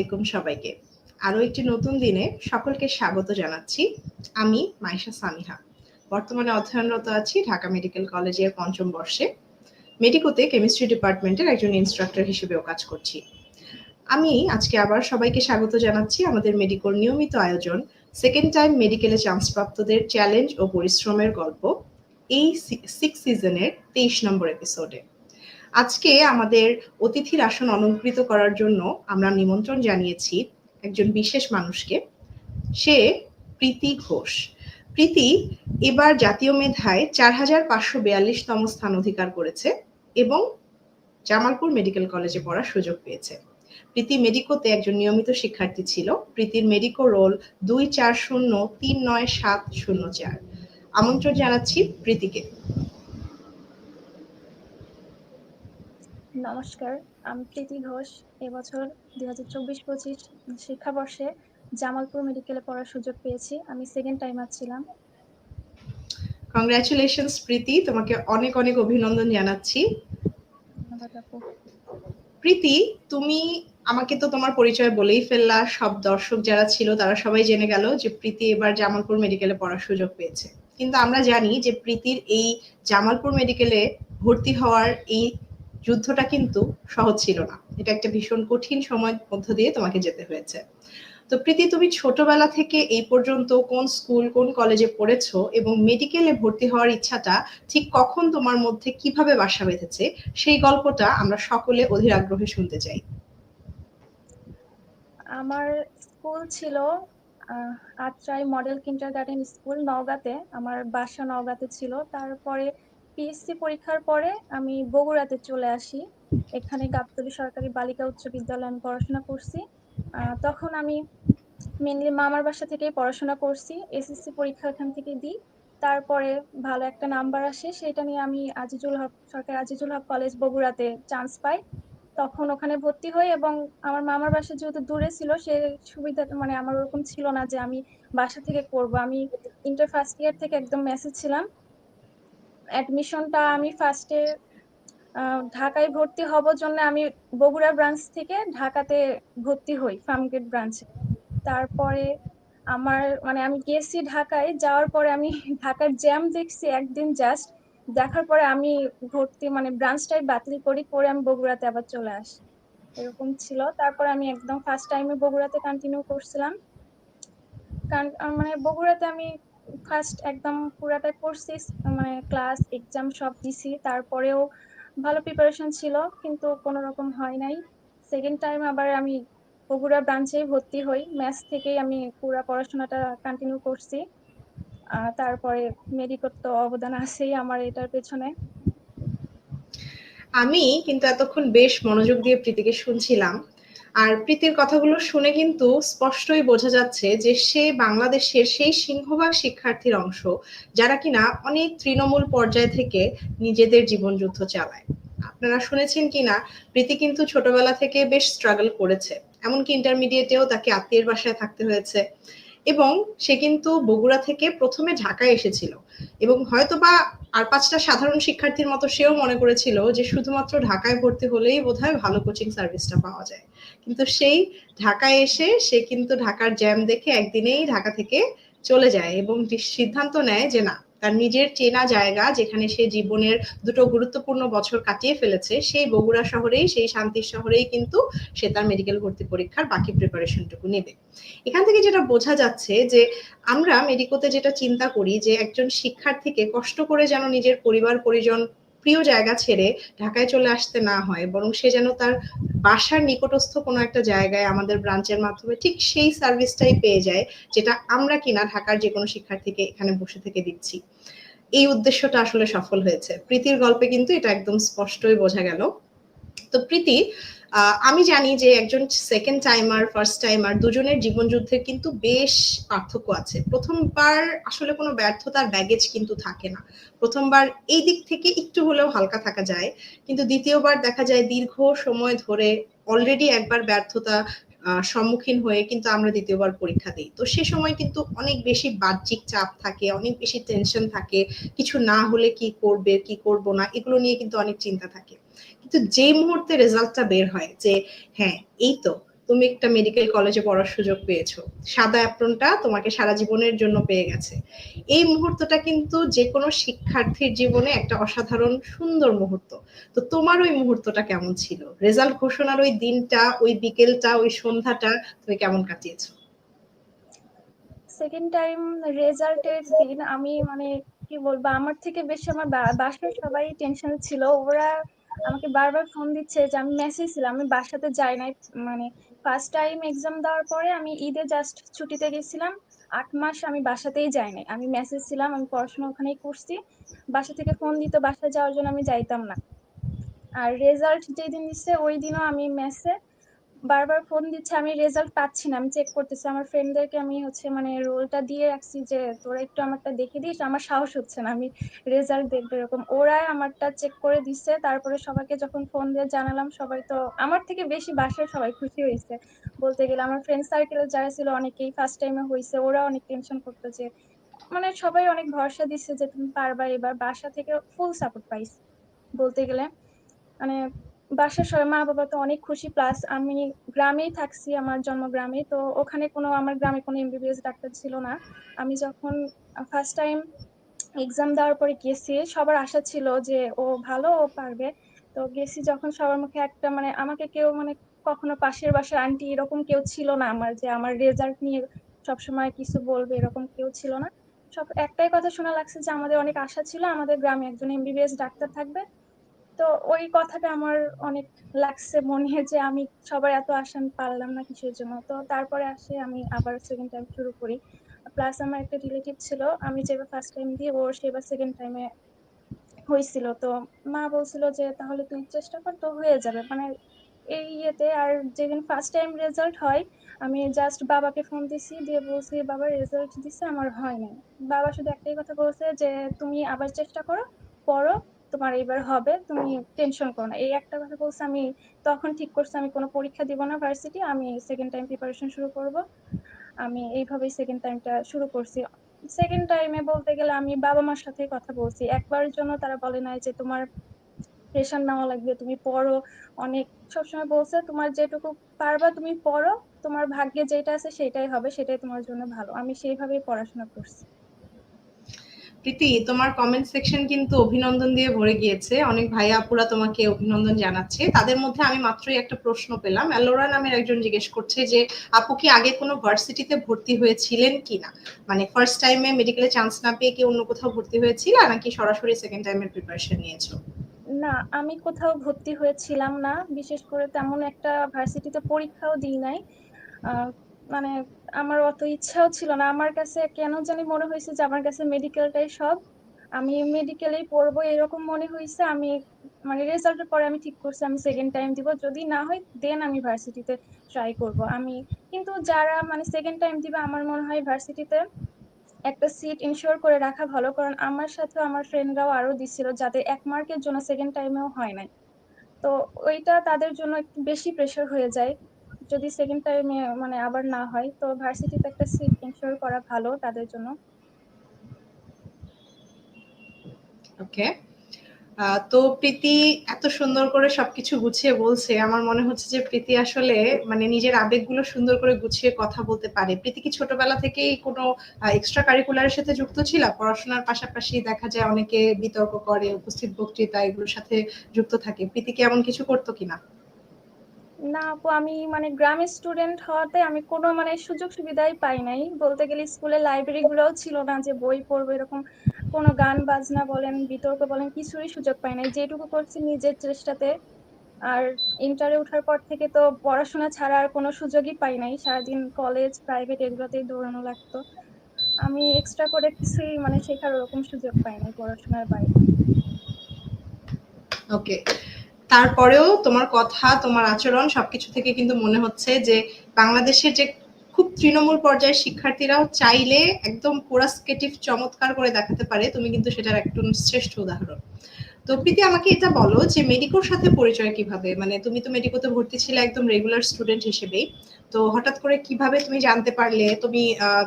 আলাইকুম সবাইকে। আরও একটি নতুন দিনে সকলকে স্বাগত জানাচ্ছি। আমি মাইশা সামিহা। বর্তমানে অধ্যয়নরত আছি ঢাকা মেডিকেল কলেজের পঞ্চম বর্ষে। মেডিকোতে কেমিস্ট্রি ডিপার্টমেন্টের একজন ইনস্ট্রাক্টর হিসেবেও কাজ করছি। আমি আজকে আবার সবাইকে স্বাগত জানাচ্ছি আমাদের মেডিকোর নিয়মিত আয়োজন সেকেন্ড টাইম মেডিকেলে চান্সপ্রাপ্তদের চ্যালেঞ্জ ও পরিশ্রমের গল্প এই সিক্স সিজনের তেইশ নম্বর এপিসোডে। আজকে আমাদের অতিথির আসন অলঙ্কৃত করার জন্য আমরা নিমন্ত্রণ জানিয়েছি একজন বিশেষ মানুষকে। সে প্রীতি ঘোষ। প্রীতি এবার জাতীয় মেধায় চার হাজার পাঁচশো বিয়াল্লিশতম স্থান অধিকার করেছে এবং জামালপুর মেডিকেল কলেজে পড়ার সুযোগ পেয়েছে। প্রীতি মেডিকোতে একজন নিয়মিত শিক্ষার্থী ছিল। প্রীতির মেডিকো রোল দুই চার শূন্য তিন নয় সাত শূন্য চার। আমন্ত্রণ জানাচ্ছি প্রীতিকে। নমস্কার আমি প্রীতি ঘোষ। এবছর দুই হাজার চব্বিশ পঁচিশ শিক্ষাবর্ষে জামালপুর মেডিকেলে পড়ার সুযোগ পেয়েছি। আমি সেকেন্ড টাইমার ছিলাম কংগ্রাচুলেশনস প্রীতি। তোমাকে অনেক অনেক অভিনন্দন জানাচ্ছি। প্রীতি তুমি আমাকে তো তোমার পরিচয় বলেই ফেললা। সব দর্শক যারা ছিল তারা সবাই জেনে গেল যে প্রীতি এবার জামালপুর মেডিকেলে পড়ার সুযোগ পেয়েছে। কিন্তু আমরা জানি যে প্রীতির এই জামালপুর মেডিকেলে ভর্তি হওয়ার এই যুদ্ধটা কিন্তু সহজ ছিল না। এটা একটা ভীষণ কঠিন সময় মধ্য দিয়ে তোমাকে যেতে হয়েছে। তো প্রীতি, তুমি ছোটবেলা থেকে এই পর্যন্ত কোন স্কুল, কোন কলেজে পড়েছো এবং মেডিকেলে ভর্তি হওয়ার ইচ্ছাটা ঠিক কখন তোমার মধ্যে কীভাবে বাসা বেঁধেছে, সেই গল্পটা আমরা সকলে অধীর আগ্রহে শুনতে চাই। আমার স্কুল ছিল Atrai model kindergarten school নওগাঁতে। আমার বাসা নওগাঁতে ছিল। তারপরে পিএসসি পরীক্ষার পরে আমি বগুড়াতে চলে আসি। এখানে গাবতলী সরকারি বালিকা উচ্চ বিদ্যালয়ে আমি পড়াশোনা করছি। তখন আমি মেনলি মামার বাসা থেকেই পড়াশোনা করছি। এসএসসি পরীক্ষা এখান থেকে দিই। তারপরে ভালো একটা নাম্বার আসে, সেটা নিয়ে আমি আজিজুল হক, সরকার আজিজুল হক কলেজ বগুড়াতে চান্স পাই। তখন ওখানে ভর্তি হই এবং আমার মামার বাসা যেহেতু দূরে ছিল, সে সুবিধা মানে আমার ওরকম ছিল না যে আমি বাসা থেকে করব আমি ইন্টার ফার্স্ট ইয়ার থেকে একদম মেসেজ ছিলাম। অ্যাডমিশনটা আমি ফার্স্টে ঢাকায় ভর্তি হব জন্য আমি বগুড়া ব্রাঞ্চ থেকে ঢাকাতে ভর্তি হই ফার্মগেট ব্রাঞ্চে তারপরে আমার মানে আমি গেছি ঢাকায়, যাওয়ার পরে আমি ঢাকার জ্যাম দেখছি একদিন জাস্ট দেখার পরে আমি ভর্তি মানে ব্রাঞ্চটাই বাতিল করি করে আমি বগুড়াতে আবার চলে আসি। এরকম ছিল। তারপর আমি একদম ফার্স্ট টাইমে বগুড়াতে কন্টিনিউ করছিলাম। মানে বগুড়াতে আমি ফার্স্ট একদম পুরাটা করছি মানে ক্লাস এক্সাম সব দিছি। তারপরেও ভালো প্রিপারেশন ছিল, কিন্তু কোনো রকম হয় নাই। সেকেন্ড টাইম আবার আমি বগুড়া ব্রাঞ্চেই ভর্তি হই। ম্যাথস থেকেই আমি পুরা পড়াশোনাটা কন্টিনিউ করছি। তারপরে মেডিকোর তো অবদান আছেই আমার এটার পেছনে। আমি কিন্তু এতক্ষণ বেশ মনোযোগ দিয়ে প্রীতিকে শুনছিলাম। আর প্রীতির কথাগুলো শুনে কিন্তু স্পষ্টই বোঝা যাচ্ছে যে সে বাংলাদেশের সেই সিংহভাগ শিক্ষার্থীর অংশ, যারা কিনা অনেক তৃণমূল পর্যায় থেকে নিজেদের জীবনযুদ্ধ চালায়। আপনারা শুনেছেন কিনা, প্রীতি কিন্তু ছোটবেলা থেকে বেশ স্ট্রাগল করেছে। এমনকি ইন্টারমিডিয়েটেও তাকে আত্মীয়ের বাসায় থাকতে হয়েছে। এবং সে কিন্তু বগুড়া থেকে প্রথমে ঢাকায় এসেছিল। এবং হয়তোবা আর পাঁচটা সাধারণ শিক্ষার্থীর মতো সেও মনে করেছিল যে শুধুমাত্র ঢাকায় ভর্তি হলেই বোধহয় ভালো কোচিং সার্ভিসটা পাওয়া যায়। কিন্তু সেই ঢাকায় এসে সে কিন্তু ঢাকার জ্যাম দেখে একদিনেই ঢাকা থেকে চলে যায় এবং সিদ্ধান্ত নেয় যে না, তার নিজের চেনা জায়গা যেখানে সে জীবনের দুটো গুরুত্বপূর্ণ বছর কাটিয়ে ফেলেছে, সেই বগুড়া শহরেই, সেই শান্তির শহরেই কিন্তু সে তার মেডিকেল ভর্তি পরীক্ষার বাকি প্রিপারেশনটুকু নেবে। এখান থেকে যেটা বোঝা যাচ্ছে যে আমরা মেডিকোতে যেটা চিন্তা করি যে একজন শিক্ষার্থীকে কষ্ট করে যেন নিজের পরিবার পরিজন প্রিয় জায়গা ছেড়ে ঢাকায় চলে আসতে না হয়, বরং সে যেন তার বাসার নিকটস্থ কোনো একটা জায়গায় আমাদের ব্রাঞ্চের মাধ্যমে ঠিক সেই সার্ভিসটাই পেয়ে যায়, যেটা আমরা কিনা ঢাকার যে কোনো শিক্ষার্থীকে এখানে বসে থেকে দিচ্ছি। এই উদ্দেশ্যটা আসলে সফল হয়েছে। প্রীতির গল্পে কিন্তু এটা একদম স্পষ্টই বোঝা গেল। তো প্রীতি আমি জানি যে একজন সেকেন্ড টাইমার ফার্স্ট টাইমার দুজনের জীবন যুদ্ধের কিন্তু বেশ পার্থক্য আছে। প্রথমবার আসলে কোনো ব্যর্থতার ব্যাগেজ কিন্তু থাকে না। প্রথমবার এই দিক থেকে একটু হলেও হালকা থাকা যায়, কিন্তু দ্বিতীয়বার দেখা যায় দীর্ঘ সময় ধরে অলরেডি একবার ব্যর্থতা সম্মুখীন হয়ে কিন্তু আমরা দ্বিতীয়বার পরীক্ষা দিই। তো সে সময় কিন্তু অনেক বেশি বাহ্যিক চাপ থাকে, অনেক বেশি টেনশন থাকে, কিছু না হলে কি করবে, কি করব না, এগুলো নিয়ে কিন্তু অনেক চিন্তা থাকে। কিন্তু যে মুহূর্তে রেজাল্টটা বের হয় যে হ্যাঁ এই তো, তুমি একটা মেডিকেল কলেজে পড়ার সুযোগ পেয়েছ। সাদা অ্যাপ্রনটা তোমাকে সারা জীবনের জন্য পেয়ে গেছে। এই মুহূর্তটা কিন্তু যে কোনো শিক্ষার্থীর জীবনে একটা অসাধারণ সুন্দর মুহূর্ত। তো তোমার ওই মুহূর্তটা কেমন ছিল? রেজাল্ট ঘোষণার ওই দিনটা, ওই বিকেলটা, ওই সন্ধ্যাটা তুমি কেমন কাটিয়েছো? সেকেন্ড টাইম রেজাল্টের দিন আমি মানে কি বলব, আমার থেকে বেশি আমার বাসার সবাই টেনশন ছিল। ওরা আমাকে বারবার ফোন দিচ্ছে যে আমি মেসেজ ছিলাম আমি বাসাতে যাই নাই। মানে ফার্স্ট টাইম এক্সাম দেওয়ার পরে আমি ঈদে জাস্ট ছুটিতে গেছিলাম। আট মাস আমি বাসাতেই যাই নাই। আমি মেসেজ ছিলাম আমি পড়াশোনা ওখানেই করছি। বাসা থেকে ফোন দিত বাসা যাওয়ার জন্য আমি যাইতাম না। আর রেজাল্ট যেদিন দিচ্ছে ওই দিনও আমি মেসে বারবার ফোন দিচ্ছে, আমি রেজাল্ট পাচ্ছি না, আমি চেক করতেছি, আমার ফ্রেন্ডদেরকে আমি হচ্ছে মানে রোলটা দিয়ে রাখছি যে, তোরা একটু আমারটা দেখে দিস, আমার সাহস হচ্ছে না, আমি রেজাল্ট দেখব, এরকম। ওরাই আমারটা চেক করে দিচ্ছে, তারপরে সবাইকে যখন ফোন দিয়ে জানালাম, সবাই তো, আমার থেকে বেশি বাসায় সবাই খুশি হয়েছে। বলতে গেলে আমার ফ্রেন্ড সার্কেলে যারা ছিল অনেকেই ফার্স্ট টাইমে হয়েছে ওরা অনেক টেনশন করতেছে মানে সবাই অনেক ভরসা দিচ্ছে যে, তুমি পারবা এবার, বাসা থেকে ফুল সাপোর্ট পাইছি বলতে গেলে মানে বাসার সবাই মা বাবা তো অনেক খুশি প্লাস আমি গ্রামেই থাকছি, আমার জন্মগ্রামে, তো ওখানে কোনো, আমার গ্রামে কোনো এমবিবিএস ডাক্তার ছিল না। আমি যখন ফার্স্ট টাইম এক্সাম দেওয়ার পরে গেছি, সবার আশা ছিল যে ও ভালো, ও পারবে। তো গেছি যখন সবার মুখে একটা মানে আমাকে কেউ মানে কখনো পাশের বাসার আন্টি এরকম কেউ ছিল না আমার, যে আমার রেজাল্ট নিয়ে সবসময় কিছু বলবে এরকম কেউ ছিল না। সব একটাই কথা শোনা লাগছে যে আমাদের অনেক আশা ছিল, আমাদের গ্রামে একজন এমবিবিএস ডাক্তার থাকবে। তো ওই কথাটা আমার অনেক লাগছে মনে যে আমি সবার এত আসান পারলাম না কিসের জন্য। তো তারপরে আসে আমি আবার সেকেন্ড টাইম শুরু করি। প্লাস আমার একটা রিলেটিভ ছিল, আমি যেবার ফার্স্ট টাইম দিয়ে ওর সেবার সেকেন্ড টাইমে হয়েছিল। তো মা বলছিল যে, তাহলে তুই চেষ্টা কর, তো হয়ে যাবে। মানে এই ইয়েতে আর যেদিন ফার্স্ট টাইম রেজাল্ট হয়, আমি জাস্ট বাবাকে ফোন দিছি, দিয়ে বলছি, বাবা রেজাল্ট দিছে, আমার হয় নাই। বাবা শুধু একটাই কথা বলছে যে, তুমি আবার চেষ্টা করো, পড়ো তোমার এবার হবে, তুমি টেনশন করো না। এই একটা কথা বলছে, আমি তখন ঠিক করছি, আমি কোনো পরীক্ষা দিব না ভার্সিটি আমি সেকেন্ড টাইম প্রিপারেশন শুরু করব। আমি এইভাবেই সেকেন্ড টাইমটা শুরু করছি। সেকেন্ড টাইমে বলতে গেলে আমি বাবা মার সাথে কথা বলছি। একবারের জন্য তারা বলে নাই যে তোমার প্রেশার নেওয়া লাগবে, তুমি পড়ো। অনেক সবসময় বলছে, তোমার যেটুকু পারবা তুমি পড়ো, তোমার ভাগ্যে যেটা আছে সেটাই হবে, সেটাই তোমার জন্য ভালো। আমি সেইভাবেই পড়াশোনা করছি। প্রীতি, তোমার কমেন্ট সেকশন কিন্তু অভিনন্দন দিয়ে ভরে গিয়েছে। অনেক ভাই আপুরা তোমাকে অভিনন্দন জানাচ্ছে। তাদের মধ্যে আমি মাত্রই একটা প্রশ্ন পেলাম। অ্যালোরা নামের একজন জিজ্ঞেস করছে যে, আপু কি আগে কোনো ভার্সিটিতে ভর্তি হয়েছিলেন কিনা? মানে ফার্স্ট টাইমে মেডিকেলে চান্স না পেয়ে কি অন্য কোথাও ভর্তি হয়েছিল, নাকি সরাসরি সেকেন্ড টাইমের প্রিপারেশন নিয়েছো? না, আমি কোথাও ভর্তি হয়েছিলাম না। বিশেষ করে তেমন একটা ভার্সিটিতে পরীক্ষাও দিই নাই। মানে আমার অত ইচ্ছাও ছিল না। আমার কাছে কেন জানি মনে হয়েছে যে, আমার কাছে মেডিকেলটাই সব। আমি মেডিকেলেই পড়ব এরকম মনে হয়েছে। আমি মানে রেজাল্টের পরে আমি ঠিক করছি, আমি সেকেন্ড টাইম দিব। যদি না হয় দেন আমি ভার্সিটিতে ট্রাই করব। আমি কিন্তু যারা মানে সেকেন্ড টাইম দিবে, আমার মনে হয় ভার্সিটিতে একটা সিট ইনশিওর করে রাখা ভালো। কারণ আমার সাথে আমার ফ্রেন্ডরাও আরও দিছিল যাদের এক মার্কের জন্য সেকেন্ড টাইমেও হয় নাই। তো ওইটা তাদের জন্য একটু বেশি প্রেশার হয়ে যায়। যদি সেকেন্ড টাইমে মানে আবার না হয়, তো ভার্সিটিতে একটা সিট ইনশিওর করা ভালো তাদের জন্য। ওকে তো প্রীতি এত সুন্দর করে সবকিছু গুছিয়ে বলছে। আমার মনে হচ্ছে যে প্রীতি আসলে মানে নিজের আবেগগুলো সুন্দর করে গুছিয়ে কথা বলতে পারে। প্রীতি কি ছোটবেলা থেকেই কোনো এক্সট্রা কারিকুলারের সাথে যুক্ত ছিল? পড়াশোনার পাশাপাশি দেখা যায় অনেকে বিতর্ক করে, উপস্থিত বক্তৃতা, এগুলোর সাথে যুক্ত থাকে। প্রীতি কি এমন কিছু করতো কিনা? না আপু, আমি মানে গ্রামের স্টুডেন্ট হওয়াতে আমি কোনো মানে সুযোগ সুবিধাই পাই নাই। বলতে গেলে স্কুলে লাইব্রেরি গুলোও ছিল না যে বই পড়ব, এরকম কোনো গান বাজনা বলেন, বিতর্ক বলেন, কিছুই সুযোগ পাই নাই। যেটুকু করছি নিজের চেষ্টাতে। আর ইন্টারে ওঠার পর থেকে তো পড়াশোনা ছাড়া আর কোনো সুযোগই পাই নাই। সারাদিন কলেজ প্রাইভেট এগুলোতেই দৌড়ানো লাগতো। আমি এক্সট্রা করে কিছুই মানে শেখার ওরকম সুযোগ পাই নাই পড়াশোনার বাইরে। ওকে তারপরেও তোমার কথা, তোমার আচরণ সবকিছু থেকে কিন্তু মনে হচ্ছে যে বাংলাদেশের যে খুব তৃণমূল পর্যায়ের শিক্ষার্থীরাও চাইলে একদম কোরাসকেটিভ চমৎকার করে দেখাতে পারে, তুমি কিন্তু সেটার একদম শ্রেষ্ঠ উদাহরণ। তো প্রীতি, আমাকে এটা বলো যে মেডিকোর সাথে পরিচয় কীভাবে? মানে তুমি তো মেডিকোতে ভর্তি ছিলে একদম রেগুলার স্টুডেন্ট হিসেবেই, তো হঠাৎ করে কীভাবে তুমি জানতে পারলে? তুমি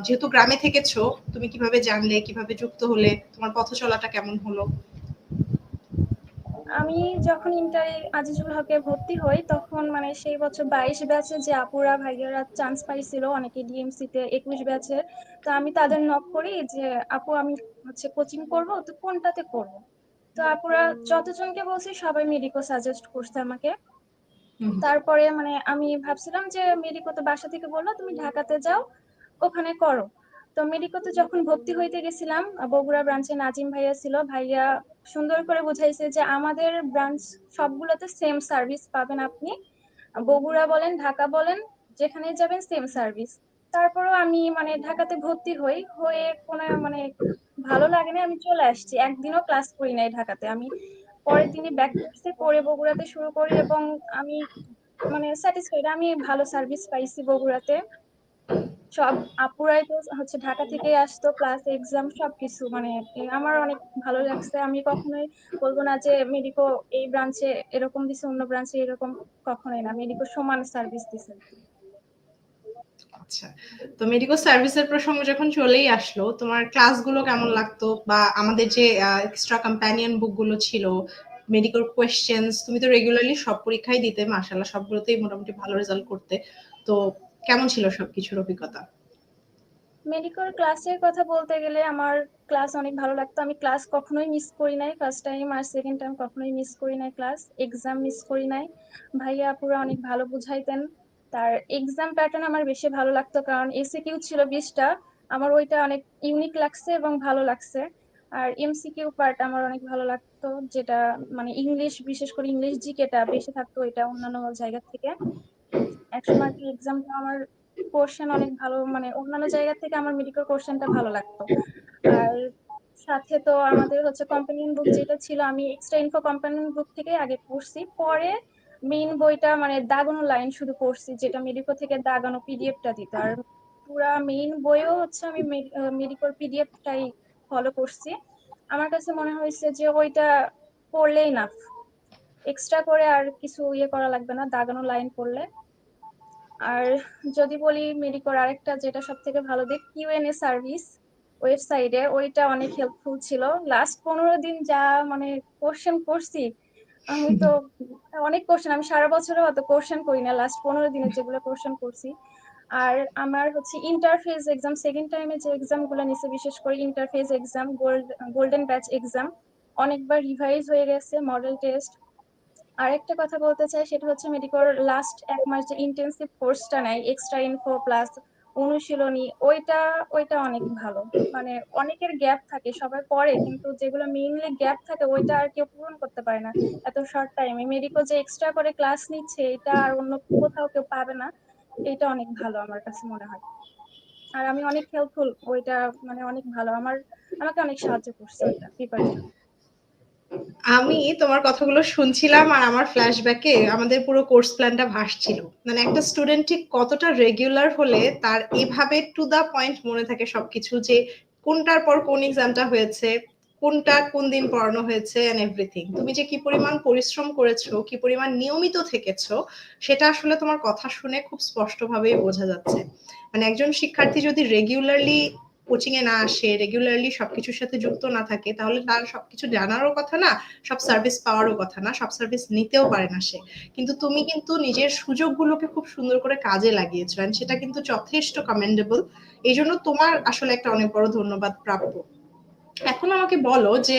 যেহেতু গ্রামে থেকেছো, তুমি কীভাবে জানলে, কীভাবে যুক্ত হলে? তোমার পথ চলাটা কেমন হলো? আমি যখন ইন্টারে আজিজুল হকে ভর্তি হই তখন মানে সেই বছর বাইশ ব্যাচে যে আপুরা ভাইয়ারা চান্স পাইছিল অনেকে ডিএমসি তে একুশ ব্যাচে তো আমি তাদের নক করি যে আপু আমি হচ্ছে কোচিং করব তো কোনটাতে করব? তো আপুরা যতজনকে বলছি সবাই মেডিকো সাজেস্ট করছে আমাকে। তারপরে মানে আমি ভাবছিলাম যে মেডিকোতে বাসা থেকে বলল তুমি ঢাকাতে যাও ওখানে করো। তো মেডিকোতে যখন ভর্তি হইতে গেছিলাম, বগুড়া ব্রাঞ্চে নাজিম ভাইয়া ছিল, ভাইয়া সুন্দর করে বুঝাইছে যে আমাদের ব্রাঞ্চ সবগুলোতে সেম সার্ভিস পাবেন আপনি। বগুড়া বলেন, ঢাকা বলেন যেখানে যাবেন সেম সার্ভিস তারপরেও আমি মানে ঢাকাতে ভর্তি হই, হয়ে কোনো মানে ভালো লাগে না আমি চলে আসছি। একদিনও ক্লাস করি নাই ঢাকাতে। আমি পরের দিনই ব্যাক করছি পরে বগুড়াতে শুরু করি এবং আমি মানে স্যাটিসফাইড আমি ভালো সার্ভিস পাইছি বগুড়াতে। সব আপুরাই তো হচ্ছে ঢাকা থেকে আসতো ক্লাস এক্সাম সবকিছু। মানে আমার অনেক ভালো লাগছে। আমি কখনোই বলব না যে মেডিকো এই ব্রাঞ্চে এরকম দিছে, অন্য ব্রাঞ্চে এরকম কখনোই না। মেডিকো সমান সার্ভিস দিছে। আচ্ছা। তো মেডিকেল সার্ভিসের প্রসঙ্গ যখন চলেই আসলো, তোমার ক্লাসগুলো কেমন লাগতো? বা আমাদের যে এক্সট্রা কম্প্যানিয়ন বুকগুলো ছিল মেডিকেল কোয়েশ্চেন্স তুমি তো রেগুলারলি সব পরীক্ষাই দিতে, মাশাআল্লাহ, সবগুলোতেই মোটামুটি ভালো রেজাল্ট করতে। তো কেমন ছিল সবকিছুর অভিজ্ঞতা? মেডিকেল ক্লাসের কথা বলতে গেলে আমার ক্লাস অনেক ভালো লাগতো। আমি ক্লাস কখনোই মিস করি নাই। ফার্স্ট টাইম আর সেকেন্ড টাইম কখনোই মিস করি নাই ক্লাস। এক্সাম মিস করি নাই। ভাইয়া আপুরা অনেক ভালো বুঝাইতেন। তার এক্সাম প্যাটার্ন আমার বেশি ভালো লাগতো কারণ এসিকিউ ছিল বিশটা। আমার ওইটা অনেক ইউনিক লাগছে এবং ভালো লাগছে। আর এমসিকিউ পার্ট আমার অনেক ভালো লাগতো। যেটা মানে ইংলিশ বিশেষ করে ইংলিশ জিকেটা বেশি থাকতো। এটা অন্যান্য জায়গা থেকে। একশো মার্কের এক্সামটা আমার কোশ্চেন অনেক ভালো মানে অন্যান্য জায়গা থেকে আমার মেডিকেল কোশ্চেনটা ভালো লাগতো। আর সাথে তো আমাদের হচ্ছে কম্পানিয়ন বুক যেটা ছিল, আমি এক্সট্রা ইনফো কম্পানিয়ন বুক থেকে আগে পড়ছি। পরে মেইন বইটা মানে দাগানো লাইন শুধু পড়ছি যেটা মেডিকো থেকে দাগানো পিডিএফটা দিত। আর পুরা মেইন বইও হচ্ছে আমি মেডিকোর পিডিএফটাই ফলো করছি। আমার কাছে মনে হয়েছে যে ওইটা পড়লেই না এক্সট্রা করে আর কিছু ইয়ে করা লাগবে না, দাগানো লাইন পড়লে। আর যদি বলি মেডিকোর আরেকটা যেটা সব থেকে ভালো দিক কিউএনএ সার্ভিস ওয়েবসাইটে ওইটা অনেক হেল্পফুল ছিল। লাস্ট পনেরো দিন যা মানে কোশ্চেন করছি, আমি তো অনেক কোশ্চেন আমি সারা বছরে অত কোশ্চেন করি না লাস্ট পনেরো দিনে যেগুলো কোশ্চেন করছি। আর আমার হচ্ছে ইন্টারফেস এক্সাম সেকেন্ড টাইমে যে এক্সামগুলো নিছে, বিশেষ করে interface exam gold golden batch exam অনেকবার রিভাইজ হয়ে গেছে মডেল টেস্ট আরেকটা কথা বলতে চাই, সেটা হচ্ছে মেডিকোর লাস্ট এক মাস যে ইন্টেন্সিভ কোর্সটা নেয় এক্সট্রা ইনফো প্লাস অনুশীলনী, ওইটা ওইটা অনেক ভালো। মানে অনেকের গ্যাপ থাকে, সবাই পড়ে, কিন্তু যেগুলো মেইনলি গ্যাপ থাকে, ওইটা আর কেউ পূরণ করতে পারে না এত শর্ট টাইমে মেডিকো যে এক্সট্রা করে ক্লাস নিচ্ছে, এটা আর অন্য কোথাও কেউ পাবে না, এটা অনেক ভালো আমার কাছে মনে হয়। আর আমি অনেক হেল্পফুল ওইটা মানে অনেক ভালো। আমার, আমাকে অনেক সাহায্য করছে ওইটা প্রিপারেশন আমি তোমার কথাগুলো শুনছিলাম আর আমার ফ্ল্যাশব্যাকে আমাদের পুরো কোর্স প্ল্যানটা ভাসছিল। মানে একটা স্টুডেন্ট ঠিক কতটা রেগুলার হলে তার এভাবে টু দা পয়েন্ট মনে থাকে সবকিছু যে কোনটার পর কোন এক্সামটা হয়েছে, কোনটা কোন দিন পড়ানো হয়েছে এন্ড এভরিথিং তুমি যে কি পরিমাণ পরিশ্রম করেছ, কি পরিমাণ নিয়মিত থেকেছো, সেটা আসলে তোমার কথা শুনে খুব স্পষ্টভাবে বোঝা যাচ্ছে। মানে একজন শিক্ষার্থী যদি রেগুলারলি কোচিং এ না আসে রেগুলারলি সবকিছুর সাথে যুক্ত না থাকে, তাহলে তার সবকিছু জানারও কথা না, সব সার্ভিস পাওয়ারও কথা না, সব সার্ভিস নিতেও পারে না সে। কিন্তু তুমি কিন্তু নিজের সুযোগগুলোকে খুব সুন্দর করে কাজে লাগিয়েছো সেটা কিন্তু যথেষ্ট কমেন্ডেবল এই জন্য তোমার আসলে একটা অনেক বড় ধন্যবাদ প্রাপ্য। এখন আমাকে বলো যে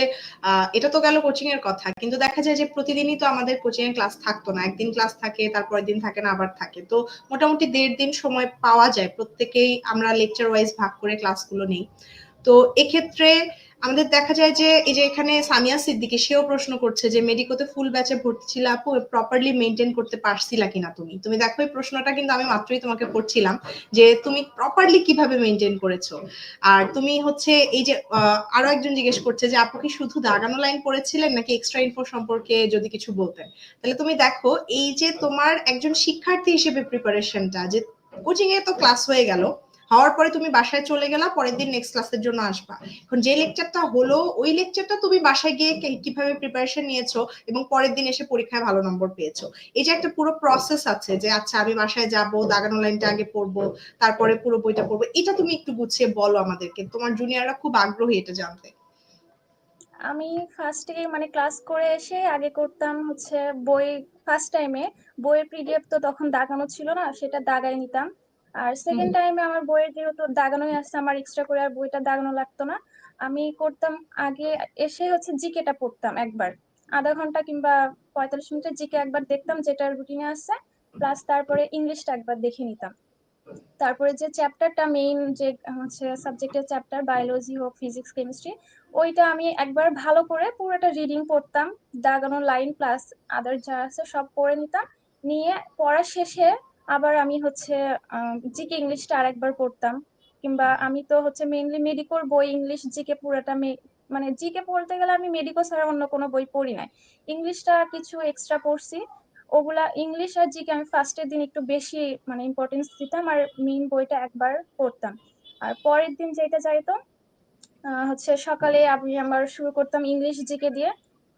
এটা তো গেল কোচিং এর কথা, কিন্তু দেখা যায় যে প্রতিদিনই তো আমাদের কোচিং এর ক্লাস থাকতো না। একদিন ক্লাস থাকে, তারপরের দিন থাকে না, আবার থাকে। তো মোটামুটি দেড় দিন সময় পাওয়া যায়, প্রত্যেকেই আমরা লেকচার ওয়াইজ ভাগ করে ক্লাসগুলো নেই। তো এক্ষেত্রে আমাদের দেখা যায় যে, এই যে এখানে সামিয়া সিদ্দিকি, সেও প্রশ্ন করছে যে, মেডিকোতে ফুল ব্যাচে ভর্তি ছিল আপু প্রপারলি মেনটেন করতে পারছিলা কিনা তুমি? তুমি দেখো এই প্রশ্নটা কিন্তু আমি মাত্রই তোমাকে করছিলাম যে, তুমি প্রপারলি কীভাবে মেনটেন করেছ? আর তুমি হচ্ছে এই যে আরও একজন জিজ্ঞেস করছে যে, আপু কি শুধু দাগানো লাইন পড়েছিলেন নাকি এক্সট্রা ইনফো সম্পর্কে যদি কিছু বলতেন? তাহলে তুমি দেখো, এই যে তোমার একজন শিক্ষার্থী হিসেবে প্রিপারেশনটা যে কোচিং এ তো ক্লাস হয়ে গেল হওয়ার পরে তুমি বাসায় চলে গেলা, পরের দিন নেক্সট ক্লাসের জন্য আসবা। এখন যে লেকচারটা হলো, ওই লেকচারটা তুমি বাসায় গিয়ে কীভাবে প্রিপারেশন নিয়েছো এবং পরের দিন এসে পরীক্ষায় ভালো নম্বর পেয়েছ। এই যে একটা পুরো প্রসেস আছে যে আচ্ছা আমি বাসায় যাব, দাগানো লাইনটা আগে পড়ব, তারপরে পুরো বইটা পড়ব, এটা তুমি একটু গুছিয়ে বলো আমাদেরকে। তোমার জুনিয়ররা খুব আগ্রহী এটা জানতে। আমি ফার্স্ট মানে ক্লাস করে এসে আগে করতাম হচ্ছে বই ফার্স্ট টাইমে বইয়ের পিডিএফ তো তখন দাগানো ছিল না, সেটা দাগাই নিতাম। আর সেকেন্ড টাইমে আমার বইয়ের যেহেতু দাগানোই আসছে আমার এক্সট্রা করে আর বইটা দাগানো লাগতো না আমি করতাম আগে এসে হচ্ছে জিকেটা পড়তাম একবার। আধা ঘণ্টা কিংবা পঁয়তাল্লিশ মিনিটের জিকে একবার দেখতাম যেটা রুটিনে আসছে প্লাস তারপরে ইংলিশটা একবার দেখে নিতাম। তারপরে যে চ্যাপ্টারটা মেইন যে হচ্ছে সাবজেক্টের চ্যাপ্টার বায়োলজি হোক ফিজিক্স কেমিস্ট্রি ওইটা আমি একবার ভালো করে পুরোটা রিডিং পড়তাম দাগানো লাইন প্লাস আদার যা আছে সব পড়ে নিতাম। নিয়ে পড়া শেষে আবার আমি হচ্ছে জিকে ইংলিশটা আরেকবার পড়তাম। কিংবা আমি তো হচ্ছে মেইনলি মেডিকোর বই, ইংলিশ, জিকে পুরোটা মানে জিকে পড়তে গেলে আমি মেডিকো ছাড়া অন্য কোনো বই পড়ি নাই। ইংলিশটা কিছু এক্সট্রা পড়ছি। ওগুলা, ইংলিশ আর জিকে আমি ফার্স্টের দিন একটু বেশি মানে ইম্পর্টেন্স দিতাম আর মেইন বইটা একবার পড়তাম। আর পরের দিন যেটা যাইতো হচ্ছে সকালে আমি আমার শুরু করতাম ইংলিশ জিকে দিয়ে।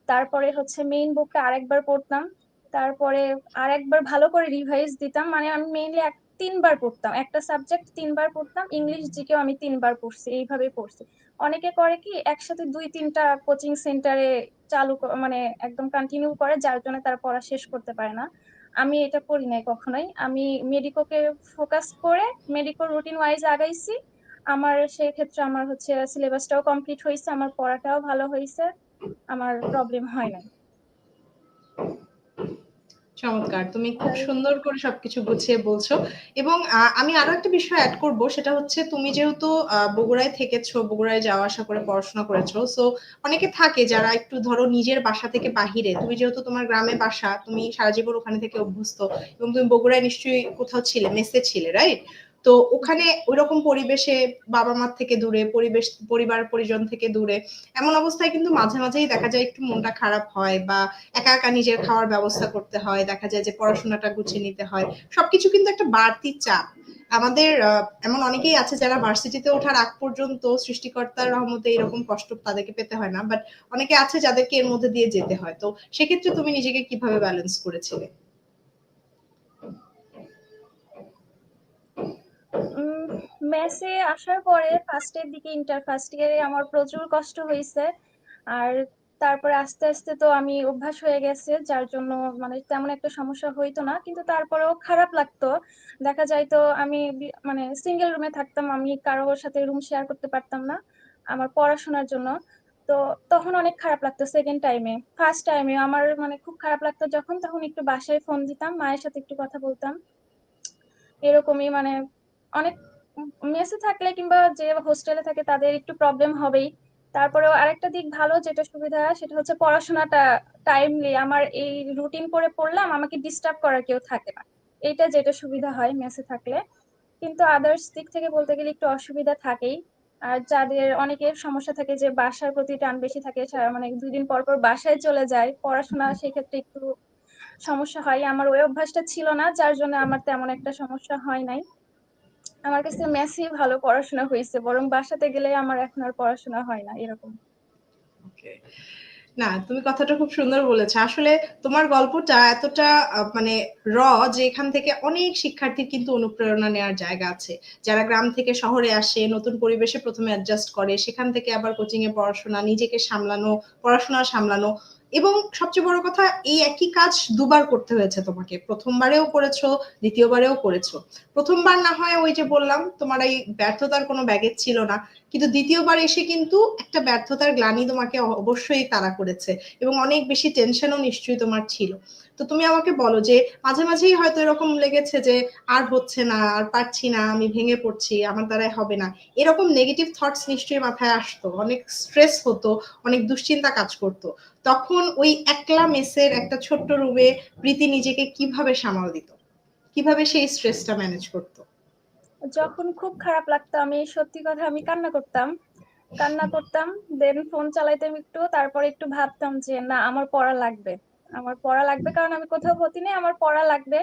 তারপরে হচ্ছে মেইন বুকটা আরেকবার পড়তাম। তারপরে আর একবার ভালো করে রিভাইজ দিতাম মানে আমি মেইনলি এক, তিনবার পড়তাম। একটা সাবজেক্ট তিনবার পড়তাম ইংলিশ জিকেও আমি তিনবার পড়ছি এইভাবে পড়ছি। অনেকে করে কি, একসাথে দুই, তিনটা কোচিং সেন্টারে চালু মানে একদম কন্টিনিউ করে, যার জন্য তারা পড়া শেষ করতে পারে না। আমি এটা করি নাই কখনোই। আমি মেডিকোকে ফোকাস করে মেডিকো রুটিন ওয়াইজ আগাইছি। আমার সেই ক্ষেত্রে আমার হচ্ছে সিলেবাসটাও কমপ্লিট হয়েছে আমার পড়াটাও ভালো হয়েছে আমার প্রবলেম হয় না চমৎকার। তুমি খুব সুন্দর করে সবকিছু গুছিয়ে বলছো। এবং আমি আরও একটা বিষয় অ্যাড করব সেটা হচ্ছে তুমি যেহেতু বগুড়ায় থেকেছো বগুড়ায় যাওয়া আসা করে পড়াশোনা করেছ সো অনেকে থাকে যারা একটু ধরো নিজের বাসা থেকে বাহিরে তুমি যেহেতু তোমার গ্রামে বাসা তুমি সারা জীবন ওখানে থেকে অভ্যস্ত এবং তুমি বগুড়ায় নিশ্চয়ই কোথাও ছিলে মেসে ছিলে রাইট তো ওখানে ওইরকম পরিবেশে বাবা মার থেকে দূরে, পরিবেশ, পরিবার, পরিজন থেকে দূরে, এমন অবস্থায় কিন্তু মাঝে মাঝেই দেখা যায় একটু মনটা খারাপ হয় বা একা একা নিজের খাওয়ার ব্যবস্থা করতে হয়, দেখা যায় যে পড়াশোনাটা গুছিয়ে নিতে হয়। সবকিছু কিন্তু একটা বাড়তি চাপ। আমাদের এমন অনেকেই আছে যারা ভার্সিটিতে ওঠার আগ পর্যন্ত সৃষ্টিকর্তার রহমতে এরকম কষ্ট তাদেরকে পেতে হয় না, বাট অনেকে আছে যাদেরকে এর মধ্যে দিয়ে যেতে হয়। তো সেক্ষেত্রে তুমি নিজেকে কীভাবে ব্যালেন্স করেছিলে? মেসে আসার পরে ফার্স্টের দিকে ইন্টার ফার্স্ট ইয়ারে আমার প্রচুর কষ্ট হয়েছে আর তারপরে আস্তে আস্তে তো আমি অভ্যাস হয়ে গেছে, যার জন্য মানে তেমন একটা সমস্যা হইতো না। কিন্তু তারপরেও খারাপ লাগতো। দেখা যায় তো আমি মানে সিঙ্গেল রুমে থাকতাম, আমি কারোর সাথে রুম শেয়ার করতে পারতাম না আমার পড়াশোনার জন্য। তো তখন অনেক খারাপ লাগতো সেকেন্ড টাইমে ফার্স্ট টাইমে আমার মানে খুব খারাপ লাগতো যখন, তখন একটু বাসায় ফোন দিতাম, মায়ের সাথে একটু কথা বলতাম। এরকমই মানে অনেক মেসে থাকলে কিংবা যে হোস্টেলে থাকে তাদের একটু প্রবলেম হবেই। তারপরেও আরেকটা দিক ভালো যেটা সুবিধা সেটা হচ্ছে পড়াশোনাটা টাইমলি আমার এই রুটিন করে পড়লাম আমাকে ডিস্টার্ব করার কেউ থাকে না। এইটা যেটা সুবিধা হয় মেসে থাকলে। কিন্তু আদার্স দিক থেকে বলতে গেলে একটু অসুবিধা থাকেই। আর যাদের অনেকের সমস্যা থাকে যে বাসার প্রতি টান বেশি থাকে সারা মানে দুই দিন পর পর বাসায় চলে যায় পড়াশোনা সেক্ষেত্রে একটু সমস্যা হয়। আমার ওই অভ্যাসটা ছিল না যার জন্য আমার তেমন একটা সমস্যা হয় নাই। আমার কাছে মেসি ভালো পড়াশোনা হয়েছে, বরং বাসাতে গেলে আমার এখন আর পড়াশোনা হয় না, এরকম। না, তুমি কথাটা খুব সুন্দর বলেছ। আসলে তোমার গল্পটা এতটা মানে র যে এখান থেকে অনেক শিক্ষার্থীর কিন্তু অনুপ্রেরণা নেওয়ার জায়গা আছে। যারা গ্রাম থেকে শহরে আসে, নতুন পরিবেশে প্রথমে অ্যাডজাস্ট করে, সেখান থেকে আবার কোচিং এ পড়াশোনা, নিজেকে সামলানো, পড়াশোনা সামলানো এবং সবচেয়ে বড় কথা, এই একই কাজ দুবার করতে হয়েছে তোমাকে। প্রথমবারেও করেছ, দ্বিতীয়বারেও করেছ। প্রথমবার না হয় ওই যে বললাম, তোমার এই ব্যর্থতার কোনো ব্যাগেজ ছিল না। কিন্তু দ্বিতীয়বার এসে কিন্তু একটা ব্যর্থতার গ্লানি তোমাকে অবশ্যই তাড়া করেছে এবং অনেক বেশি টেনশনও নিশ্চয়ই তোমার ছিল। তো তুমি আমাকে বলো যে মাঝে মাঝেই হয়তো এরকম লেগেছে যে আর হচ্ছে না, আর পারছি না, আমি ভেঙে পড়ছি, আমার দ্বারাই হবে না। এরকম নেগেটিভ থটস নিশ্চয়ই মাথায় আসতো, অনেক স্ট্রেস হতো, অনেক দুশ্চিন্তা কাজ করতো। তখন ওই একলা মেসের একটা ছোট্ট রুমে প্রীতি নিজেকে কীভাবে সামাল দিত? কীভাবে সেই স্ট্রেসটা ম্যানেজ করতো? যখন খুব খারাপ লাগতো, আমি সত্যি কথা আমি কান্না করতাম। কান্না করতাম দেন ফোন চালাইতাম একটু, তারপর একটু ভাবতাম যে না, আমার পড়া লাগবে। আমার পড়া লাগবে, কারণ আমি কোথাও ভর্তি নেই, আমার পড়া লাগবে।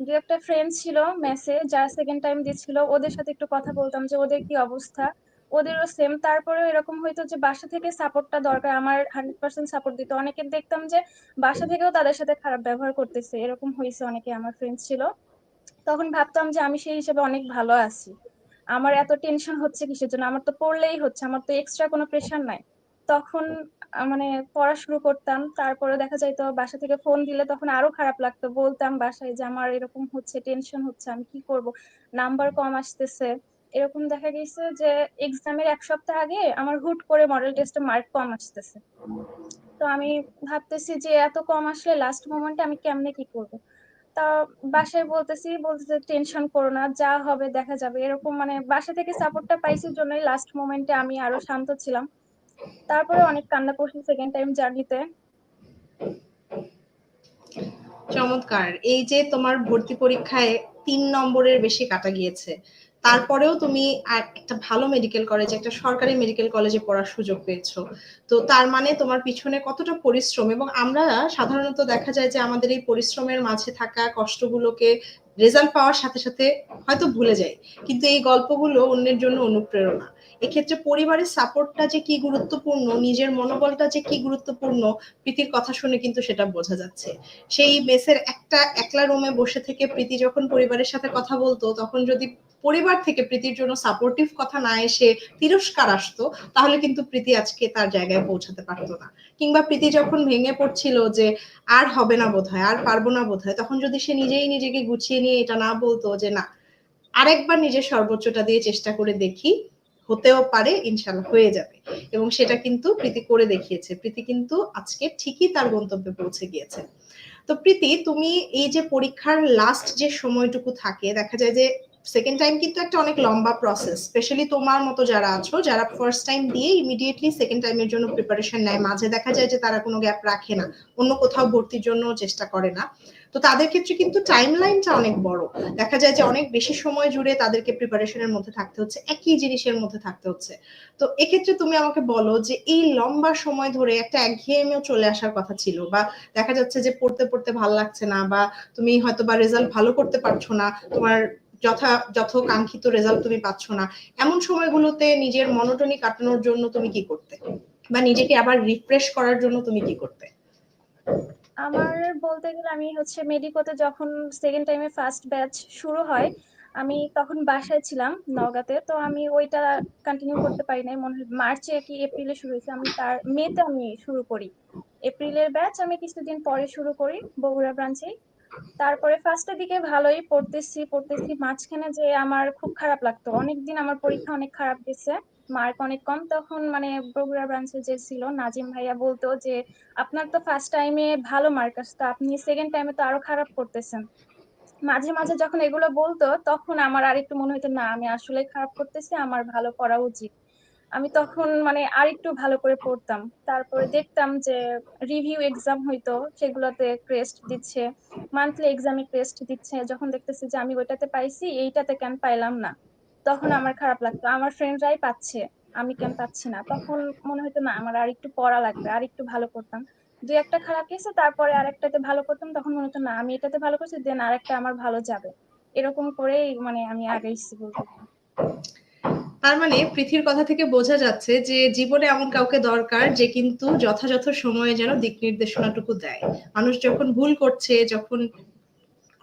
দু একটা ফ্রেন্ড ছিল মেসে যারা সেকেন্ড টাইম দিচ্ছিল, ওদের সাথে একটু কথা বলতাম যে ওদের কি অবস্থা। ওদেরও সেম তারপরেও এরকম হইতো যে বাসা থেকে সাপোর্টটা দরকার, আমার হান্ড্রেড পার্সেন্ট সাপোর্ট দিত। অনেকে দেখতাম যে বাসা থেকেও তাদের সাথে খারাপ ব্যবহার করতেছে, এরকম হয়েছে অনেকে, আমার ফ্রেন্ডস ছিল। তখন ভাবতাম যে আমি সেই হিসেবে অনেক ভালো আছি। আমার এত টেনশন হচ্ছে কিসের জন্য? আমার তো পড়লেই হচ্ছে, আমার তো এক্সট্রা কোনো প্রেশার নাই। তখন মানে পড়া শুরু করতাম। তারপরে দেখা যাইতো বাসা থেকে ফোন দিলে তখন আরও খারাপ লাগতো। বলতাম বাসায় যে, আমার এরকম হচ্ছে টেনশন হচ্ছে, আমি কি করব? নাম্বার কম আসতেছে। এরকম দেখা গেছে যে এক্সামের এক সপ্তাহ আগে আমার হুট করে মডেল টেস্টে মার্ক কম আসতেছে। তো আমি ভাবতেছি যে, এত কম আসলে লাস্ট মোমেন্টে আমি কেমনে কি করব? তা বাসায় বলতেছি, বলতেছে টেনশন করো না, যা হবে দেখা যাবে। এরকম মানে বাসা থেকে সাপোর্টটা পাইছি জন্যই লাস্ট মোমেন্টে আমি আরও শান্ত ছিলাম। তারপরে অনেক কান্না করছি সেকেন্ড টাইম জার্নিতে। চমৎকার। এই যে তোমার ভর্তি পরীক্ষায় তিন নম্বরের বেশি কাটা গিয়েছে, তারপরেও তুমি একটা ভালো মেডিকেল কলেজে একটা সরকারি মেডিকেল কলেজে পড়ার সুযোগ পেয়েছ। তো তার মানে তোমার পিছনে কতটা পরিশ্রম এবং আমরা সাধারণত দেখা যায় যে আমাদের এই পরিশ্রমের মাঝে থাকা কষ্টগুলোকে রেজাল্ট পাওয়ার সাথে সাথে হয়তো ভুলে যাই, কিন্তু এই গল্পগুলো অন্যের জন্য অনুপ্রেরণা। এক্ষেত্রে পরিবারের সাপোর্টটা যে কি গুরুত্বপূর্ণ, নিজের মনোবলটা যে কি গুরুত্বপূর্ণ, প্রীতির কথা শুনে কিন্তু সেটা বোঝা যাচ্ছে। সেই মেসের একটা একলা রুমে বসে থেকে প্রীতি যখন পরিবারের সাথে কথা বলতো, তখন যদি পরিবার থেকে প্রীতির জন্য সাপোর্টিভ কথা না এসে তিরস্কার আসতো, তাহলে কিন্তু প্রীতি আজকে তার জায়গায় পৌঁছাতে পারতো না। কিংবা প্রীতি যখন ভেঙে পড়ছিল যে আর হবে না বোধহয়, আর পারব না বোধহয়, তখন যদি সে নিজেই নিজেকে গুছিয়ে নিয়ে এটা না বলতো যে না, আরেকবার নিজের সর্বোচ্চটা দিয়ে চেষ্টা করে দেখি হতেও পারে ইনশাল্লাহ হয়ে যাবে। এবং সেটা কিন্তু প্রীতি করে দেখিয়েছে। প্রীতি কিন্তু আজকে ঠিকই তার গন্তব্যে পৌঁছে গিয়েছে। তো প্রীতি, তুমি এই যে পরীক্ষার লাস্ট যে সময়টুকু থাকে, দেখা যায় যে সেকেন্ড টাইম কিন্তু একটা অনেক লম্বা প্রসেস স্পেশালি তোমার মতো যারা আছো, যারা ফার্স্ট টাইম দিয়ে ইমিডিয়েটলি সেকেন্ড টাইমের জন্য প্রিপারেশন নেয়। মাঝে দেখা যায় যে তারা কোনো গ্যাপ রাখে না, অন্য কোথাও ভর্তির জন্য চেষ্টা করে না। তো তাদের ক্ষেত্রে কিন্তু টাইম লাইনটা অনেক বড়। দেখা যায় যে অনেক বেশি সময় জুড়ে তাদেরকে প্রিপারেশনের মধ্যে থাকতে হচ্ছে, একই জিনিসের মধ্যে থাকতে হচ্ছে। তো এক্ষেত্রে তুমি আমাকে বলো যে এই লম্বা সময় ধরে একটা একঘেয়েমেও চলে আসার কথা ছিল বা দেখা যাচ্ছে যে পড়তে পড়তে ভালো লাগছে না বা তুমি হয়তো বা রেজাল্ট ভালো করতে পারছ না, তোমার যথা, যথকাঙ্ক্ষিত রেজাল্ট তুমি পাচ্ছ না, এমন সময়গুলোতে নিজের মনোটনি কাটানোর জন্য তুমি কি করতে? বা নিজেকে আবার রিফ্রেশ করার জন্য তুমি কি করতে? আমার বলতে গেলে আমি হচ্ছে মেডিকোতে যখন সেকেন্ড টাইমে ফার্স্ট ব্যাচ শুরু হয়, আমি তখন বাসায় ছিলাম নওগাঁতে। তো আমি ওইটা কন্টিনিউ করতে পারি নাই। মনে মার্চে কি এপ্রিলে শুরু হয়েছে। আমি তার মেতে আমি শুরু করি। এপ্রিলের ব্যাচ আমি কিছুদিন পরে শুরু করি বগুড়া ব্রাঞ্চে তারপরে ফার্স্টের দিকে ভালোই পড়তেছি পড়তেছি। মাঝখানে যে আমার খুব খারাপ লাগতো। অনেকদিন আমার পরীক্ষা অনেক খারাপ গেছে। মার্ক অনেক কম, তখন মানে বগুড়া ব্রাঞ্চে যে ছিল, নাজিম ভাইয়া বলতো যে, আপনার তো ফার্স্ট টাইমে ভালো মার্ক আসতো, আপনি সেকেন্ড টাইমে তো আরও খারাপ করতেছেন। মাঝে মাঝে যখন এগুলো বলতো, তখন আমার আরেকটু মনে হতো না, আমি আসলে খারাপ করতেছি, আমার ভালো করা উচিত। আমি তখন মানে আরেকটু ভালো করে পড়তাম। তারপরে দেখতাম যে রিভিউ এক্সাম হইতো, সেগুলোতে ক্রেস্ট দিচ্ছে মান্থলি এক্সামে ক্রেস্ট দিচ্ছে, যখন দেখতেছি যে, আমি ওইটাতে পাইছি, এইটাতে কেন পাইলাম না? তখন আমার খারাপ লাগতো। আমার ফ্রেন্ডরাই পাচ্ছে, আমি কেন পাচ্ছি না? তখন মনে হতো না, আমার আর একটু পড়া লাগবে, আর একটু ভালো করতাম। দুই একটা খারাপ গেছে, তারপরে আরেকটাতে ভালো করতাম, তখন মনে হতো, না, আমি এটাতে ভালো করছি, দেন আরেকটা আমার ভালো যাবে। এরকম করেই মানে আমি আগাইছি বলতে। তার মানে পৃথিবীর কথা থেকে বোঝা যাচ্ছে যে জীবনে এমন কাউকে দরকার যে কিন্তু যথাযথ সময়ে যেন দিক নির্দেশনাটুকু দেয়। মানুষ যখন ভুল করছে, যখন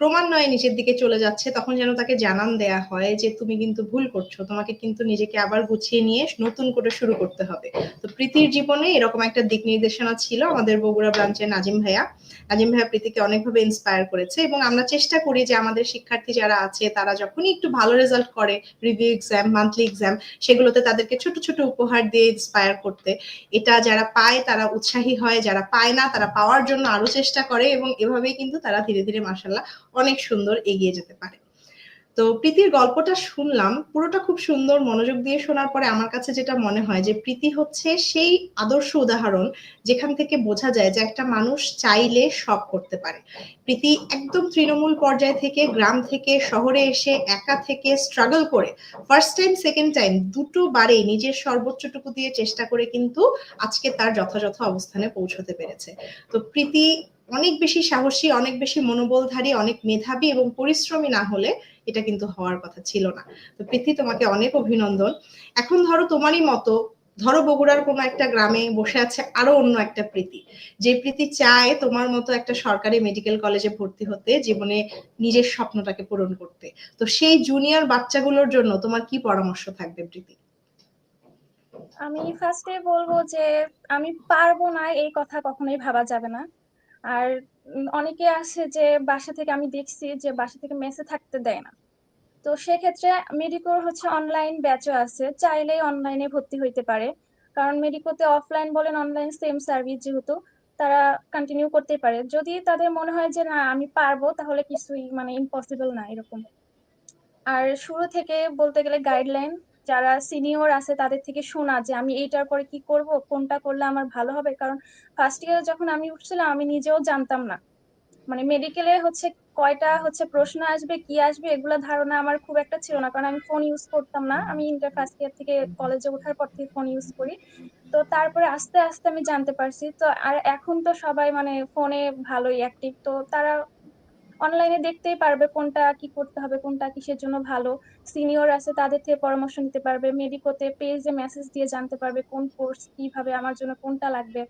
ক্রমান্বয়ে নিচের দিকে চলে যাচ্ছে, তখন যেন তাকে জানান দেয়া হয় যে তুমি কিন্তু ভুল করছ, তোমাকে কিন্তু নিজেকে আবার গুছিয়ে নিয়ে নতুন করে শুরু করতে হবে। তো প্রীতির জীবনে এরকম একটা দিক নির্দেশনা ছিল আমাদের বগুড়া ব্রাঞ্চের নাজিম ভাইয়া। নাজিম ভাইয়া প্রীতিকে অনেকভাবে ইন্সপায়ার করেছে এবং আমরা চেষ্টা করি যে আমাদের শিক্ষার্থী যারা আছে, তারা যখনই একটু ভালো রেজাল্ট করে রিভিউ এক্সাম মান্থলি এক্সাম সেগুলোতে তাদেরকে ছোট ছোট উপহার দিয়ে ইন্সপায়ার করতে। এটা যারা পায়, তারা উৎসাহী হয়, যারা পায় না, তারা পাওয়ার জন্য আরও চেষ্টা করে এবং এভাবেই কিন্তু তারা ধীরে ধীরে মাসাল্লাহ অনেক সুন্দর এগিয়ে যেতে পারে। তো প্রীতির গল্পটা শুনলাম, পুরোটা খুব সুন্দর মনোযোগ দিয়ে শোনার পরে আমার কাছে যেটা মনে হয় যে প্রীতি হচ্ছে সেই আদর্শ উদাহরণ যেখান থেকে বোঝা যায় যে একটা মানুষ চাইলে সব করতে পারে। প্রীতি একদম তৃণমূল পর্যায় থেকে, গ্রাম থেকে, শহরে এসে একা থেকে স্ট্রাগল করে ফার্স্ট টাইম সেকেন্ড টাইম দুটো বারে নিজের সর্বোচ্চটুকু দিয়ে চেষ্টা করে কিন্তু আজকে তার যথাযথ অবস্থানে পৌঁছতে পেরেছে। তো প্রীতি অনেক বেশি সাহসী, অনেক বেশি মনোবলধারী, অনেক মেধাবী এবং পরিশ্রমী না হলে এটা কিন্তু হওয়ার কথা ছিল না। তো প্রীতি, তোমাকে অনেক অভিনন্দন। এখন ধরো তোমারই মতো, ধরো বগুড়ার কোনো একটা গ্রামে বসে আছে আরও অন্য একটা প্রীতি। যে প্রীতি চায় তোমার মতো একটা সরকারি মেডিকেল কলেজে ভর্তি হতে, জীবনে নিজের স্বপ্নটাকে পূরণ করতে। তো সেই জুনিয়র বাচ্চাগুলোর জন্য তোমার কি পরামর্শ থাকবে প্রীতি? আমি ফার্স্টে বলব যে, আমি পারব না এই কথা কখনোই ভাবা যাবে না। আর অনেকে আছে যে বাসা থেকে আমি দেখছি যে বাসা থেকে মেসে থাকতে দেয় না। তো সেক্ষেত্রে মেডিকোর হচ্ছে অনলাইন ব্যাচও আছে, চাইলেই অনলাইনে ভর্তি হইতে পারে। কারণ মেডিকোতে অফলাইন বলেন অনলাইন সেম সার্ভিস যেহেতু, তারা কন্টিনিউ করতে পারে। যদি তাদের মনে হয় যে না, আমি পারব, তাহলে কিছুই মানে ইম্পসিবল না এরকম। আর শুরু থেকে বলতে গেলে গাইডলাইন যারা সিনিয়র আছে তাদের থেকে শোনা যে আমি এইটার পরে কি করব, কোনটা করলে আমার ভালো হবে। কারণ ফার্স্ট ইয়ারে যখন আমি উঠছিলাম, আমি নিজেও জানতাম না। মানে মেডিকেলে হচ্ছে কয়টা হচ্ছে প্রশ্ন আসবে, কি আসবে, এগুলো ধারণা আমার খুব একটা ছিল না। কারণ আমি ফোন ইউজ করতাম না। আমি ইন্টার ফার্স্ট ইয়ার থেকে কলেজে ওঠার পর থেকে ফোন ইউজ করি। তো তারপরে আস্তে আস্তে আমি জানতে পারছি। তো আর এখন তো সবাই মানে ফোনে ভালোই অ্যাক্টিভ তো তারা অনলাইনে দেখতেই পারবে কোনটা কি করতে হবে, কোনটা কিসের জন্য ভালো। সিনিয়র আছে, তাদের থেকে পরামর্শ নিতে পারবে। মেডিকোতে পেজে মেসেজ দিয়ে জানতে পারবে কোন কোর্স কীভাবে, আমার জন্য কোনটা লাগবে।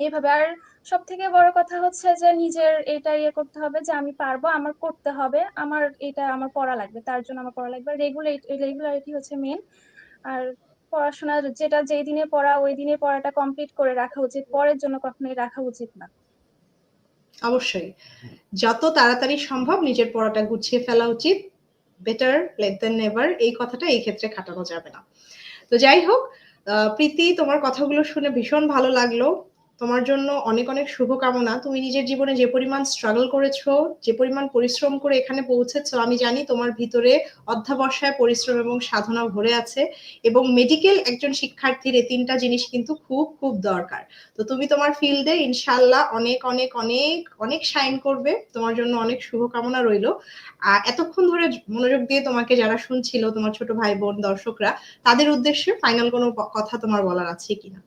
এইভাবে আর সব থেকে বড় কথা হচ্ছে যে, নিজের এটা ইয়ে করতে হবে যে, আমি পারব, আমার করতে হবে, আমার এটা আমার পড়া লাগবে, তার জন্য আমার পড়া লাগবে। রেগুলেট রেগুলারিটি হচ্ছে মেন আর পড়াশোনা যেটা যেই দিনে পড়া, ওই দিনে পড়াটা কমপ্লিট করে রাখা উচিত, পরের জন্য কখনোই রাখা উচিত না। অবশ্যই। যত তাড়াতাড়ি সম্ভব নিজের পড়াটা গুছিয়ে ফেলা উচিত। বেটার লেট দেন নেভার এই কথাটা এই ক্ষেত্রে খাটানো যাবে না। তো যাই হোক প্রীতি, তোমার কথাগুলো শুনে ভীষণ ভালো লাগল। তোমার জন্য অনেক অনেক শুভকামনা। তুমি নিজের জীবনে যে পরিমাণ স্ট্রাগল করেছ, যে পরিমাণ পরিশ্রম করে এখানে পৌঁছেছো, আমি জানি তোমার ভিতরে অধ্যাবসায়, পরিশ্রম এবং সাধনা ভরে আছে এবং মেডিকেল একজন শিক্ষার্থীর এই তিনটা জিনিস কিন্তু খুব খুব দরকার। তো তুমি তোমার ফিল্ডে ইনশাল্লাহ অনেক অনেক অনেক অনেক শাইন করবে। তোমার জন্য অনেক শুভকামনা রইল। এতক্ষণ ধরে মনোযোগ দিয়ে তোমাকে যারা শুনছিল, তোমার ছোট ভাই বোন, দর্শকরা, তাদের উদ্দেশ্যে ফাইনাল কোনো কথা তোমার বলার আছে কিনা?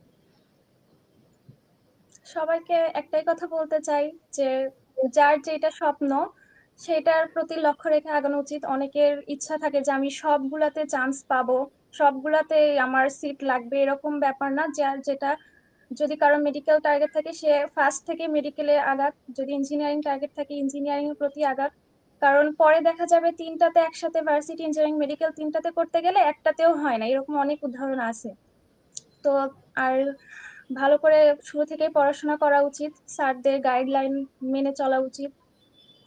সবাইকে একটাই কথা বলতে চাই যে যার যেটা স্বপ্ন, সেটার প্রতি লক্ষ্য রেখে আগানো উচিত। অনেকের ইচ্ছা থাকে যে আমি সবগুলাতে চান্স পাবো, সবগুলাতে আমার সিট লাগবে, এরকম ব্যাপার না। যার যেটা, যদি কারও মেডিকেল টার্গেট থাকে, সে ফার্স্ট থেকে মেডিকেলে আগাক। যদি ইঞ্জিনিয়ারিং টার্গেট থাকে ইঞ্জিনিয়ারিং এর প্রতি আগাক। কারণ পরে দেখা যাবে তিনটাতে একসাথে ভার্সিটি ইঞ্জিনিয়ারিং মেডিকেল তিনটাতে করতে গেলে একটাতেও হয় না। এরকম অনেক উদাহরণ আছে। তো আর ভালো করে শুরু থেকেই পড়াশোনা করা উচিত, স্যারদের গাইডলাইন মেনে চলা উচিত।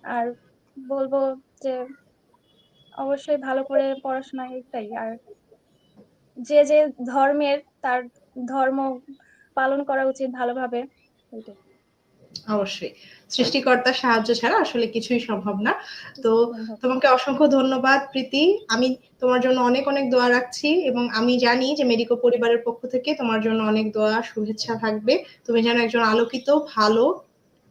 আর বলব যে, অবশ্যই ভালো করে পড়াশোনা এটাই। আর যে যে ধর্মের, তার ধর্ম পালন করা উচিত ভালোভাবে। অবশ্যই। সৃষ্টিকর্তার সাহায্য ছাড়া আসলে কিছুই সম্ভব না। তো তোমাকে অসংখ্য ধন্যবাদ প্রীতি। আমি তোমার জন্য অনেক অনেক দোয়া রাখছি এবং আমি জানি যে মেডিকো পরিবারের পক্ষ থেকে তোমার জন্য অনেক দোয়া শুভেচ্ছা থাকবে। তুমি যেন একজন আলোকিত ভালো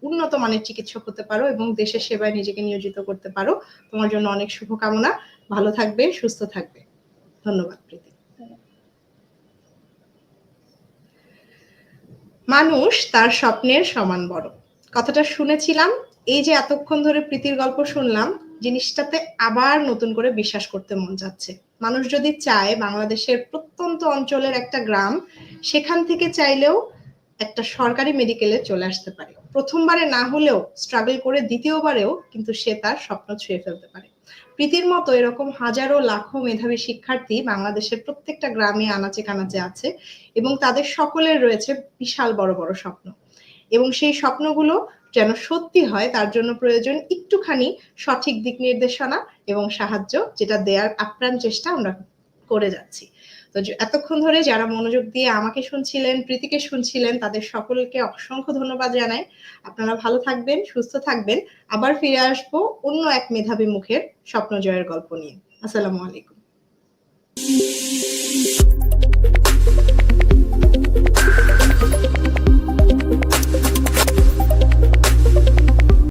উন্নত মানের চিকিৎসক হতে পারো এবং দেশের সেবায় নিজেকে নিয়োজিত করতে পারো। তোমার জন্য অনেক শুভকামনা। ভালো থাকবে সুস্থ থাকবে। ধন্যবাদ প্রীতি। মানুষ তার স্বপ্নের সমান বড়। কথাটা শুনেছিলাম, এই যে এতক্ষণ ধরে প্রীতির গল্প শুনলাম, জিনিসটাতে আবার নতুন করে বিশ্বাস করতে মন যাচ্ছে। মানুষ যদি চায় বাংলাদেশের প্রত্যন্ত অঞ্চলের একটা গ্রাম, সেখান থেকে চাইলেও একটা সরকারি মেডিকেলে চলে আসতে পারে। প্রথমবারে না হলেও স্ট্রাগল করে দ্বিতীয়বারেও কিন্তু সে তার স্বপ্ন ছুঁয়ে ফেলতে পারে। প্রীতির মতো এরকম হাজারো লাখো মেধাবী শিক্ষার্থী বাংলাদেশের প্রত্যেকটা গ্রামে আনাচে কানাচে আছে এবং তাদের সকলের রয়েছে বিশাল বড় বড় স্বপ্ন। এবং সেই স্বপ্নগুলো যেন সত্যি হয়, তার জন্য প্রয়োজন একটুখানি সঠিক দিক নির্দেশনা এবং সাহায্য, যেটা দেওয়ার আপ্রাণ চেষ্টা আমরা করে যাচ্ছি। তো এতক্ষণ ধরে যারা মনোযোগ দিয়ে আমাকে শুনছিলেন, প্রীতিকে শুনছিলেন, তাদের সকলকে অসংখ্য ধন্যবাদ জানাই। আপনারা ভালো থাকবেন, সুস্থ থাকবেন। আবার ফিরে আসব অন্য এক মেধাবী মুখের স্বপ্ন জয়ের গল্প নিয়ে। আসসালামু আলাইকুম।